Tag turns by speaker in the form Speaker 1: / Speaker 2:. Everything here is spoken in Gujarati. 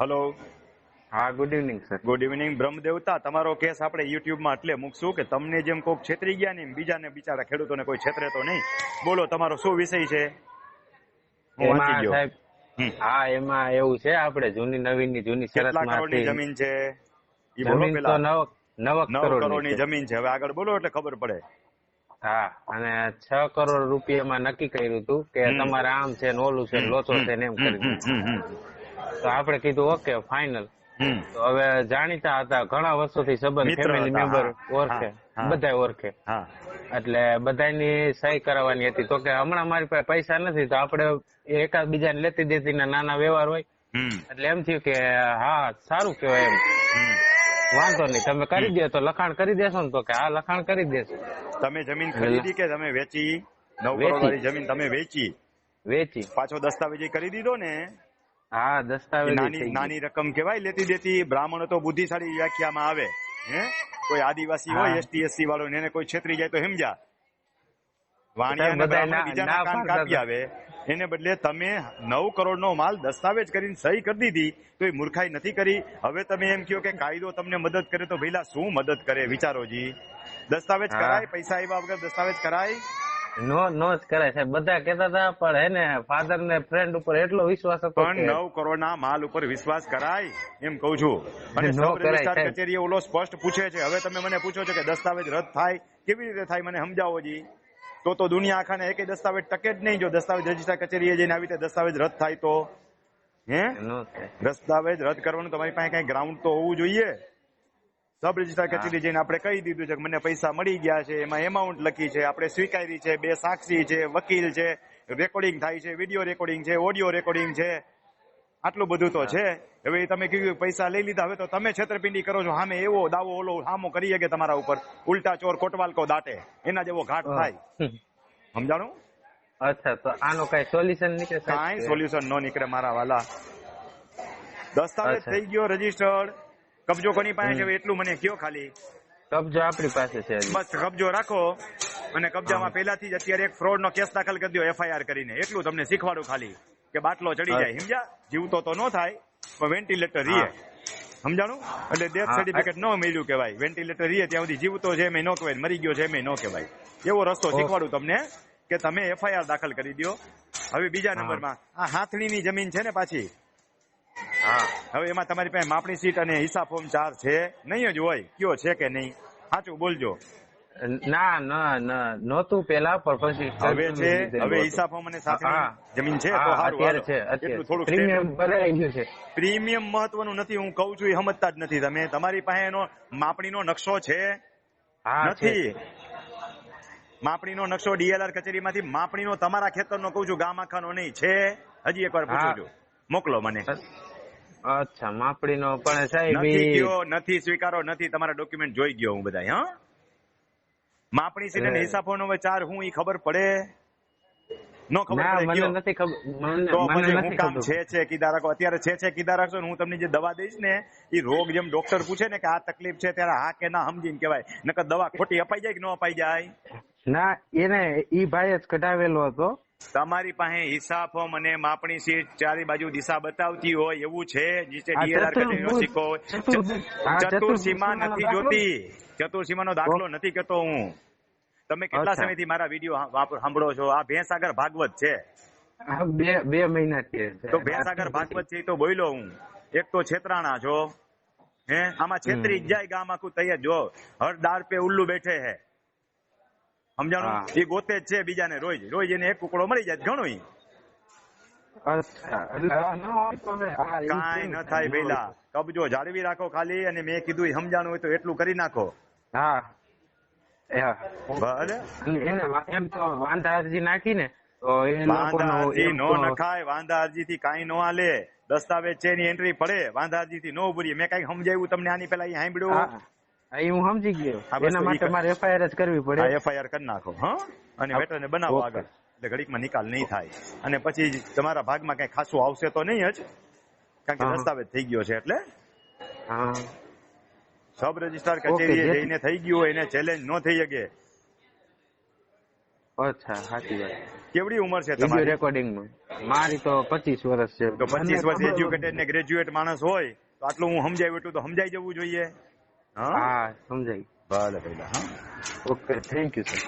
Speaker 1: હલો
Speaker 2: હા good evening sir
Speaker 1: good evening બ્રહ્મદેવતા તમારો કેસ આપણે યુટ્યુબમાં એટલે મૂકશું કે તમને જેમ કોઈક છેતરી ગયા ને બીજાને બિચારા ખેડૂતોને કોઈ છેતરે તો નહીં. બોલો તમારો શું વિષય છે? હું
Speaker 2: એમાં એવું છે આપણે જૂની નવીનની જૂની
Speaker 1: કેટલા કરોડની જમીન છે? બોલો પેલા.
Speaker 2: નવ નવ
Speaker 1: નવ
Speaker 2: કરોડ
Speaker 1: કરોડની જમીન છે. હવે આગળ બોલો એટલે ખબર પડે.
Speaker 2: હા અને છ કરોડ રૂપિયામાં નક્કી કર્યું હતું કે તમારે આમ છે ને ઓલું છે લોચો છે ને એમ કરી. તો આપણે કીધું ઓકે ફાઇનલ તો હવે જાણીતા હતા ઘણા વર્ષોથી સંબંધ ફેમિલી મેમ્બર ઓળખે
Speaker 1: હા.
Speaker 2: ઓળખે. એટલે બધાની સહી કરાવવાની હતી. તો કે હમણાં મારી પાસે પૈસા નથી તો આપણે એકાદ બીજાને લેતી દેતી ના નાના વ્યવહાર હોય. એટલે એમ થયું કે હા સારું કહેવાય એમ. વાંધો નહીં તમે કરી દો તો લખાણ કરી દેશો ને તો કે હા લખાણ કરી દેશો.
Speaker 1: તમે જમીન ખરીદી કે તમે વેચી? નવ. કરોડ વાળી જમીન તમે વેચી?
Speaker 2: વેચી.
Speaker 1: પાછો દસ્તાવેજી કરી દીધો ને
Speaker 2: હા દસ્તાવેજ
Speaker 1: નાની નાની રકમ કહેવાય લેતી દેતી બ્રાહ્મણ તો બુદ્ધિશાળી વ્યાખ્યામાં આવે હે? કોઈ આદિવાસી હોય એસટી એસસી વાળો ને એને કોઈ છેતરી જાય તો હેમજા વાણિયા બ્રાહ્મણ બીજાના કાન કાપી આવે એને બદલે તમે નવ કરોડ નો માલ દસ્તાવેજ કરીને સહી કરી દીધી તો એ મૂર્ખાઈ નથી કરી. હવે તમે એમ કહો કે કાયદો તમને મદદ કરે તો ભઈલા શું મદદ કરે? વિચારોજી દસ્તાવેજ કરાય પૈસા આવ્યા વગર દસ્તાવેજ કરાય?
Speaker 2: નો નો જ કરાય સાહેબ બધા કેતા હતા પણ હે ને ફાધર ને ફ્રેન્ડ ઉપર એટલો વિશ્વાસ હતો
Speaker 1: પણ નવ કરોડ ના માલ ઉપર વિશ્વાસ કરાય એમ કઉ છું. અને રજિસ્ટ્રાર ઓલો સ્પષ્ટ પૂછે છે. હવે તમે મને પૂછો છો કે દસ્તાવેજ રદ થાય કેવી રીતે થાય મને સમજાવો જી. તો તો દુનિયા આખાને એક દસ્તાવેજ ટકે જ નહીં. જો દસ્તાવેજ રજિસ્ટ્રાર કચેરીએ જઈને આવી રીતે દસ્તાવેજ રદ થાય તો? હે? દસ્તાવેજ રદ કરવાનું તમારી પાસે કઈ ગ્રાઉન્ડ તો હોવું જોઈએ. સબ રજિસ્ટ્રાર કચેરી જઈને આપણે કહી દીધું છે કે મને પૈસા મળી ગયા છે એમાં એમાઉન્ટ લખી છે આપણે સ્વીકારી છે બે સાક્ષી છે વકીલ છે રેકોર્ડિંગ થાય છે વીડિયો રેકોર્ડિંગ છે ઓડિયો રેકોર્ડિંગ છે આટલું બધું તો છે. હવે તમે કીધું પૈસા લઈ લીધા હવે તો તમે છેતરપિંડી કરો છો સામે એવો દાવો ઓલો સામો કરીએ કે તમારા ઉપર ઉલટા ચોર કોટવાલ કો દાટે એના જેવો ઘાટ થાય. સમજાણું?
Speaker 2: અચ્છા તો આનો કઈ સોલ્યુશન નીકળે
Speaker 1: કઈ સોલ્યુશન ન નીકળે મારા વાલા. દસ્તાવેજ. થઈ ગયો રજીસ્ટર્ડ કબજો કોની પાસે છે? એટલું મને કયો ખાલી.
Speaker 2: કબજો આપણી પાસે છે
Speaker 1: બસ કબજો રાખો અને કબજામાં પહેલાથી જ અત્યારે એક ફ્રોડ નો કેસ દાખલ કરી દો એફઆઈઆર કરીને. એટલું તમને શીખવાડું ખાલી કે બાટલો ચડી જાય. સમજ્યા? જીવતો તો ન થાય પણ વેન્ટિલેટર રીએ. સમજાણું? એટલે ડેથ સર્ટિફિકેટ ન મળ્યું કહેવાય. વેન્ટિલેટર રીએ ત્યાં સુધી જીવતો છે એમ ન કહેવાય મરી ગયો છે એમ ન કહેવાય. એવો રસ્તો. શીખવાડું તમને કે તમે એફઆઈઆર દાખલ કરી દો. હવે બીજા. નંબરમાં આ હાથણીની જમીન છે ને પાછી?
Speaker 2: હા.
Speaker 1: હવે એમાં તમારી પાસે માપણી સીટ અને હિસાબ ફોર્મ ચાર છે. નહીં જ હોય કયો છે કે નહીં? સાચું બોલજો.
Speaker 2: ના ના ના. નહોતું પેલા પણ
Speaker 1: હવે છે હવે હિસાબ ફોર્મ અને
Speaker 2: હા.
Speaker 1: જમીન છે તો સારું
Speaker 2: છે
Speaker 1: એટલું થોડુંક
Speaker 2: પ્રીમિયમ ભરાઈ ગયું છે.
Speaker 1: પ્રીમિયમ મહત્વનું નથી હું કહું છું એ સમજતા જ નથી તમે. તમારી પાસે એનો માપણીનો નકશો છે? નથી. માપણીનો નકશો ડીએલઆર કચેરીમાંથી માપણીનો તમારા ખેતરનો કહું છું ગામ આખાનો નહીં છે? હજી એકવાર પૂછું. છું. મોકલો મને.
Speaker 2: અચ્છા માપડીનો પણ સાહેબ
Speaker 1: નથી ગયો નથી સ્વીકારો નથી તમારા ડોક્યુમેન્ટ જોઈ ગયો હું બધા હા? માપણી છે ને
Speaker 2: એ.
Speaker 1: હિસાબોનો ચાર હું ઈ ખબર પડે? નો ખબર પડે
Speaker 2: મને નથી ખબર મને નથી
Speaker 1: કામ છે છે કીધા રાખો. અત્યારે છે છે કીધા રાખશો ને હું તમને જે દવા દઈશ ને એ રોગ જેમ ડોક્ટર પૂછે ને કે આ તકલીફ છે ત્યારે હા કે ના સમજીને કહેવાય. નકર દવા ખોટી અપાઈ જાય કે ન અપાઈ જાય?
Speaker 2: ના એને ઈ ભાઈ જ કઢાવેલો હતો.
Speaker 1: તમારી પાસે હિસાબ અને માપણી સીટ ચારે બાજુ દિશા બતાવતી હોય એવું છે નીચે ડીએલઆર
Speaker 2: ચતુર્ભુજ-
Speaker 1: સિક્કો ચતુર્સીમા નથી. જોતી ચતુર્સીમાનો દાખલો નથી કહેતો હું. તમે કેટલા. સમયથી મારા વીડિયો સાંભળો છો? આ ભેંસાગર ભાગવત છે.
Speaker 2: બે બે મહિના છે.
Speaker 1: તો ભેંસાગર ભાગવત છે તો બોલ્યો હું. એક તો છેતરાણા છો. હે? આમાં છેતરી જાય ગામ આખું તૈયાર. જો હર દાર પે ઉલ્લુ બેઠે હે. સમજાણું. એ ગોતે જ છે બીજાને રોજ. રોજ એને એક કુકડો મળી જાય ઘણું કાંઈ ન થાય
Speaker 2: ન
Speaker 1: કબજો જાળવી રાખો ખાલી અને મેં કીધું સમજાણું હોય તો એટલું કરી નાખો.
Speaker 2: હા. એમ તો વાંધા અરજી
Speaker 1: વાંધા અરજી નો નખાય વાંધા અરજી થી કાંઈ નો હાલે. દસ્તાવેજ છે એની એન્ટ્રી પડે. વાંધા અરજી થી નો ઉભરી મેં કઈ સમજાવ્યું તમને આની પેલા અહીં સાંભળ્યું?
Speaker 2: એ હું સમજી ગયો. એના માટે મારે એફઆઈઆર જ કરવી પડે.
Speaker 1: એફઆઈઆર કરી નાખો હા? અને
Speaker 2: હા,
Speaker 1: વેટરને બનાવો આગળ. એટલે ઘડીકમાં નિકાલ નહીં થાય. અને પછી તમારા ભાગમાં કઈ ખાસું આવશે તો નહીં જ? કારણ કે દસ્તાવેજ થઈ ગયો છે એટલે? સબ રજિસ્ટ્રાર કચેરીએ જઈને થઈ ગયું એને ચેલેન્જ ન થઈ શકે.
Speaker 2: અચ્છા સાચી વાત.
Speaker 1: કેવડી ઉંમર છે તમારી?
Speaker 2: રેકોર્ડિંગમાં મારી તો પચીસ વર્ષ છે.
Speaker 1: તો પચીસ વર્ષ એજ્યુકેટેડ ને ગ્રેજ્યુએટ માણસ હોય તો આટલું હું સમજાવ્યું એટલું તો સમજાઈ જવું જોઈએ. હા?
Speaker 2: સમજાય
Speaker 1: ભલે ભાઈ હા.
Speaker 2: Okay thank you sir